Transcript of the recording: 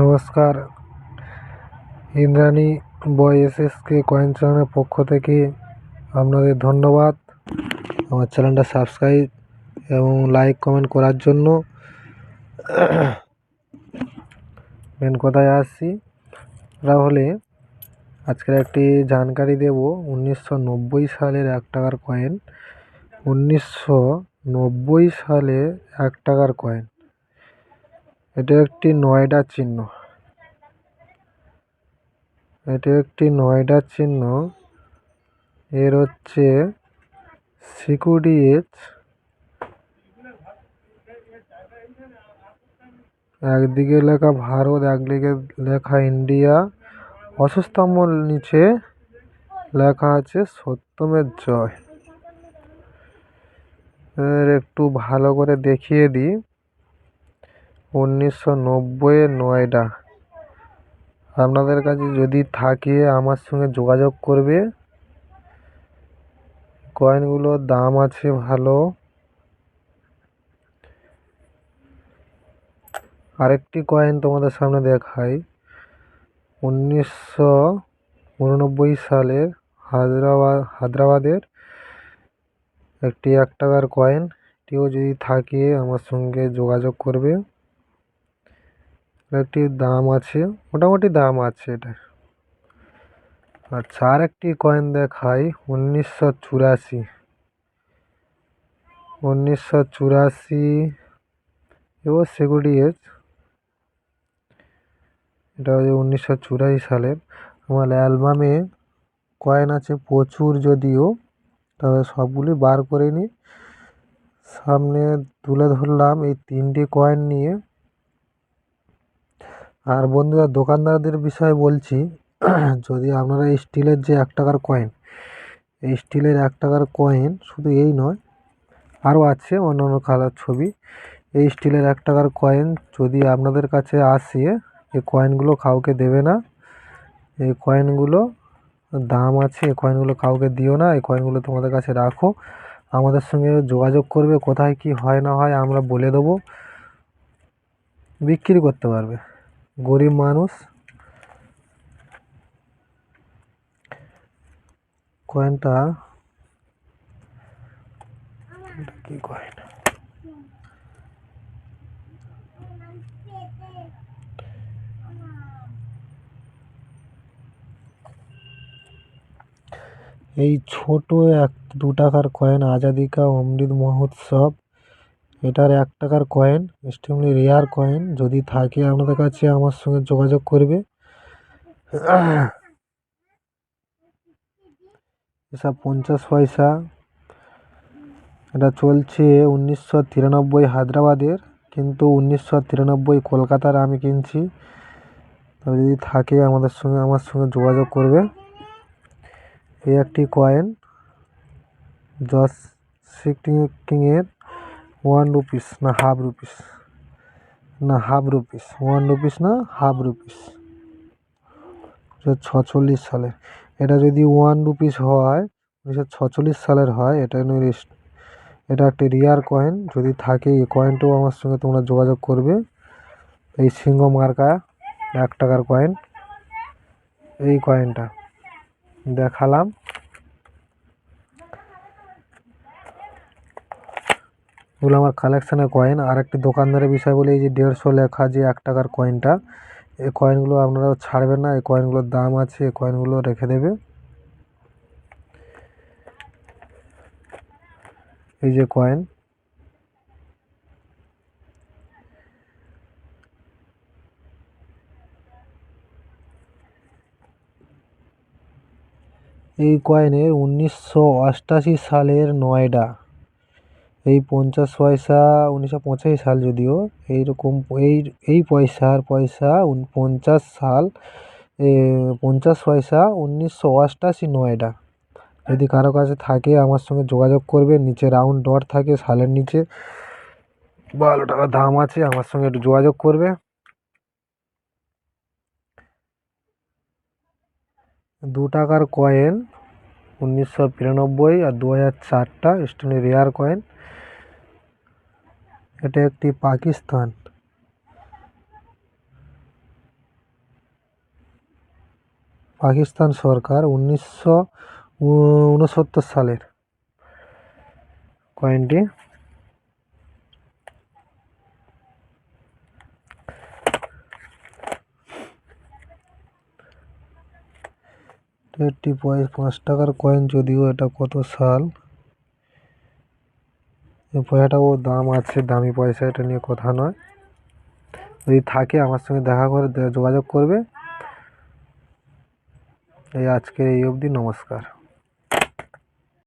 নমস্কার। ইন্দ্রাণী বয় S S K coin চ্যানেলের পক্ষ থেকে আপনাদের ধন্যবাদ। আমার চ্যানেলটা সাবস্ক্রাইব এবং লাইক, কমেন্ট করার জন্য মেন কথায় আসছি। তাহলে আজকের একটি জানকারি দেব। উনিশশো নব্বই সালের এক টাকার কয়েন। উনিশশো নব্বই সালে এক টাকার কয়েন। এটা একটি নয়ডার চিহ্ন। এটা একটি নয়ডার চিহ্ন। এর হচ্ছে এজ একদিকে লেখা ভারত, একদিকে লেখা ইন্ডিয়া। অশ্বস্তম্ভর নিচে লেখা আছে সত্যমের জয়। এর একটু ভালো করে দেখিয়ে দিই। উনিশশো নব্বইয়ের নয়ডা। আপনাদের কাছে যদি থাকে, আমার সঙ্গে যোগাযোগ করবে। কয়েনগুলোর দাম আছে ভালো। আরেকটি কয়েন তোমাদের সামনে দেখাই। উনিশশো উননব্বই সালের হায়দ্রাবাদ হায়দ্রাবাদের একটি এক টাকার কয়েন। এটিও যদি থাকে, আমার সঙ্গে যোগাযোগ করবে। একটি দাম আছে, মোটামুটি দাম আছে এটার। আচ্ছা আর একটি কয়েন দেখাই, উনিশশো চুরাশি। উনিশশো চুরাশি, এও সিকিউরিটি এজ এটা হচ্ছে উনিশশো চুরাশি সালের। আমার অ্যালবামে কয়েন আছে প্রচুর যদিও, তবে সবগুলি বার করে নিই। সামনে তুলে ধরলাম এই তিনটি কয়েন নিয়ে। আর বন্ধুরা, দোকানদারদের বিষয়ে বলছি, যদি আপনারা এই স্টিলের যে এক টাকার কয়েন এই স্টিলের এক টাকার কয়েন শুধু এই নয়, আরও আছে অন্য অন্য কালার ছবি। এই স্টিলের এক টাকার কয়েন যদি আপনাদের কাছে আসে এই কয়েনগুলো কাউকে দেবে না। এই কয়েনগুলো দাম আছে এই কয়েনগুলো কাউকে দিও না এই কয়েনগুলো তোমাদের কাছে রাখো। আমাদের সঙ্গে যোগাযোগ করবে, কোথায় কি হয় না হয় আমরা বলে দেবো। বিক্রি করতে পারবে। গরিব মানুষ, কয়েনটা, কি কয়েন? এই ছোট এক দু টাকার কয়েন আজাদি কা অমৃত মহোৎসব এটার এক টাকার কয়েন এক্সট্রিমলি রেয়ার কয়েন যদি থাকে আপনাদের কাছে আমার সঙ্গে যোগাযোগ করবে। এসব পঞ্চাশ পয়সা। এটা চলছে উনিশশো তিরানব্বই হায়দ্রাবাদের, কিন্তু উনিশশো তিরানব্বই কলকাতার আমি কিনছি। তবে যদি থাকে আমাদের সঙ্গে, আমার সঙ্গে যোগাযোগ করবে। এই একটি কয়েন জস সিকিংয়ের ওয়ান রুপিস না হাফ রুপিস না হাফ রুপিস ওয়ান রুপিস না হাফ রুপিস ছচল্লিশ সালে। এটা যদি ওয়ান রুপিস হয়, উনিশশো ছচল্লিশ সালের হয়, এটা এটা একটি রিয়ার কয়েন যদি থাকে এই কয়েনটাও আমার সঙ্গে তোমরা যোগাযোগ করবে। এই সিংহ মার্কা এক টাকার কয়েন এই কয়েনটা দেখালাম। এগুলো আমার কালেকশানের কয়েন আর একটি দোকানদারের বিষয় বলি, এই যে দেড়শো লেখা যে এক টাকার কয়েনটা এই কয়েনগুলো আপনারা ছাড়বেন না, এই কয়েনগুলোর দাম আছে, এই কয়েনগুলো রেখে দেবে। এই যে কয়েন এই কয়েনের উনিশশো সালের নয়ডা। এই পঞ্চাশ পয়সা উনিশশো পঁচাশি সাল যদিও, এইরকম এই এই পয়সার পয়সা পঞ্চাশ সাল পঞ্চাশ পয়সা উনিশশো অষ্টাশি নয়ডা। যদি কারও কাছে থাকে, আমার সঙ্গে যোগাযোগ করবে, নিচে রাউন্ড ডট থাকে সালের নিচে। বারো টাকা দাম আছে, আমার সঙ্গে একটু যোগাযোগ করবে। দু টাকার কয়েন উনিশশো বিরানব্বই আর দু হাজার চারটা স্টোনের রেয়ার কয়েন এটা একটি পাকিস্তান। পাকিস্তান সরকার উনিশশো উনসত্তর সালের কয়েনটি একটি পাঁচ টাকার কয়েন যদিও এটা কত সাল? এই পয়সাটাও দাম আছে, দামি পয়সা, এটা নিয়ে কথা নয়। যদি থাকে আমার সঙ্গে দেখা করে যোগাযোগ করবে। এই আজকের এই অবধি, নমস্কার।